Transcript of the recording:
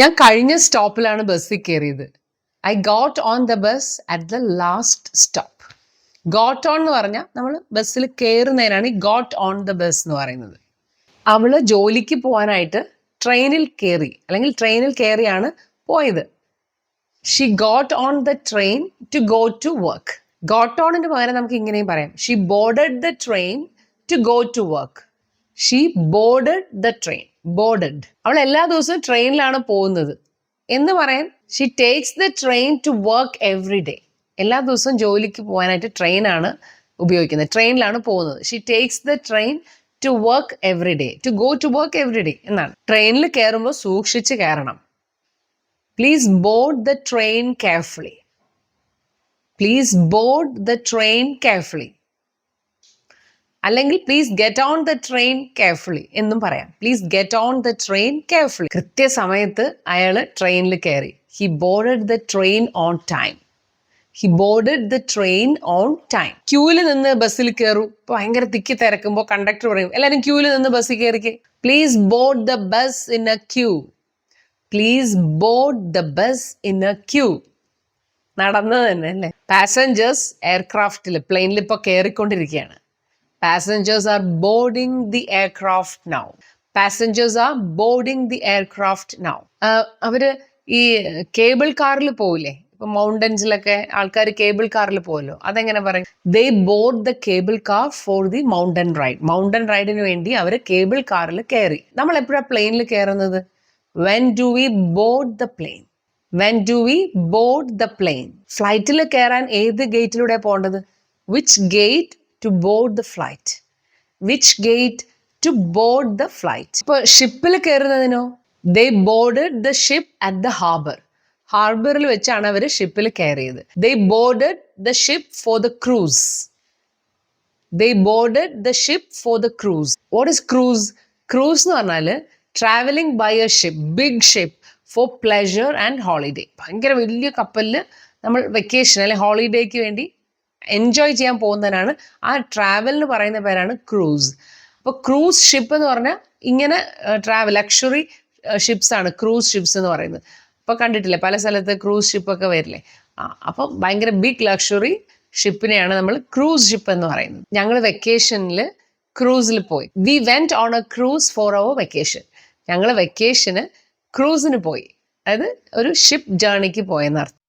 ഞാൻ കഴിഞ്ഞ സ്റ്റോപ്പിലാണ് ബസ്സിൽ കയറിയത്. I got on the bus at the last stop got on എന്ന് പറഞ്ഞാൽ നമ്മൾ ബസ്സിൽ കയറുന്നതിനാണ് ഈ ഗോട്ട് ഓൺ ദ ബസ് എന്ന് പറയുന്നത്. അവൾ ജോലിക്ക് പോകാനായിട്ട് ട്രെയിനിൽ കയറി അല്ലെങ്കിൽ ട്രെയിനിൽ കയറിയാണ് പോയത്. She got on the train to go to work got ഓണിന് പകരം നമുക്ക് ഇങ്ങനെയും പറയാം. She boarded the train to go to work she boarded the train boarded അവൾ എല്ലാ ദിവസവും ട്രെയിനിലാണ് പോകുന്നത്. എന്ന് പറയാൻ she takes the train to work every day എല്ലാ ദിവസവും ജോലിക്ക് പോകാനായിട്ട് ട്രെയിനാണ് ഉപയോഗിക്കുന്നത്. ട്രെയിനിലാണ് പോകുന്നത്. She takes the train to work every day to go to work every day എന്നാണ്. ട്രെയിനിൽ കയറുമ്പോൾ സൂക്ഷിച്ച് കയറണം. Please board the train carefully please board the train carefully അല്ലെങ്കിൽ please get on the train carefully എന്നും പറയാം. Please get on the train carefully കൃത്യസമയത്ത് അയാൾ ട്രെയിനിൽ കയറി he boarded the train on time he boarded the train on time ക്യൂവിൽ നിന്ന് ബസ്സിൽ കയറൂ ഭയങ്കര തിക്കി തിരക്കുമ്പോൾ കണ്ടക്ടർ പറയും എല്ലാവരും ക്യൂവിൽ നിന്ന് ബസ്സിൽ കയറിക്കേ please board the bus in a queue please board the bus in a queue നടന്നത് തന്നെ അല്ലേ? പാസഞ്ചേഴ്സ് എയർക്രാഫ്റ്റിൽ പ്ലെയിനിൽ ഇപ്പോൾ കയറിക്കൊണ്ടിരിക്കുകയാണ് passengers are boarding the aircraft now. Passengers are boarding the aircraft now. അവർ ഈ കേബിൾ കാറിൽ പോവില്ലേ? ഇപ്പൊ മൗണ്ടൻസിലൊക്കെ ആൾക്കാർ കേബിൾ കാറിൽ പോകല്ലോ അതെങ്ങനെ പറയും? They board the cable car for the mountain ride mountain റൈഡിന് വേണ്ടി അവർ കേബിൾ കാറിൽ കയറി. നമ്മൾ എപ്പോഴാണ് പ്ലെയിനിൽ കയറുന്നത്? When do we board the plane when do we board the plane ഫ്ലൈറ്റിൽ കയറാൻ ഏത് ഗേറ്റിലൂടെ പോകേണ്ടത്? Which gate to board the flight which gate to board the flight ഇപ്പൊ ഷിപ്പിൽ കയറുന്നതിനോ they boarded the ship at the harbour ഹാർബറിൽ വെച്ചാണ് അവർ ഷിപ്പിൽ കയറിയത് they boarded the ship for the cruise they boarded the ship for the cruise what is cruise cruise എന്ന് പറഞ്ഞാൽ travelling by a ship big ship for pleasure and holiday ഭയങ്കര വലിയ കപ്പലിൽ നമ്മൾ വെക്കേഷൻ അല്ലെ ഹോളിഡേക്ക് വേണ്ടി എൻജോയ് ചെയ്യാൻ പോകുന്നതിനാണ് ആ ട്രാവൽ എന്ന് പറയുന്ന പേരാണ് ക്രൂസ് അപ്പോൾ ക്രൂസ് ഷിപ്പ് എന്ന് പറഞ്ഞാൽ ഇങ്ങനെ ട്രാവൽ ലക്ഷറി ഷിപ്സ് ആണ് ക്രൂസ് ഷിപ്സ് എന്ന് പറയുന്നത്. അപ്പോൾ കണ്ടിട്ടില്ലേ പല സ്ഥലത്ത് ക്രൂസ് ഷിപ്പൊക്കെ വരില്ലേ? ആ അപ്പം ഭയങ്കര ബിഗ് ലക്ഷറി ഷിപ്പിനെയാണ് നമ്മൾ ക്രൂസ് ഷിപ്പ് എന്ന് പറയുന്നത്. ഞങ്ങൾ വെക്കേഷനിൽ ക്രൂസിൽ പോയി. We went on a cruise for our vacation ഞങ്ങൾ വെക്കേഷന് ക്രൂസിന് പോയി. അതായത് ഒരു ഷിപ്പ് ജേണിക്ക് പോയെന്നർത്ഥം.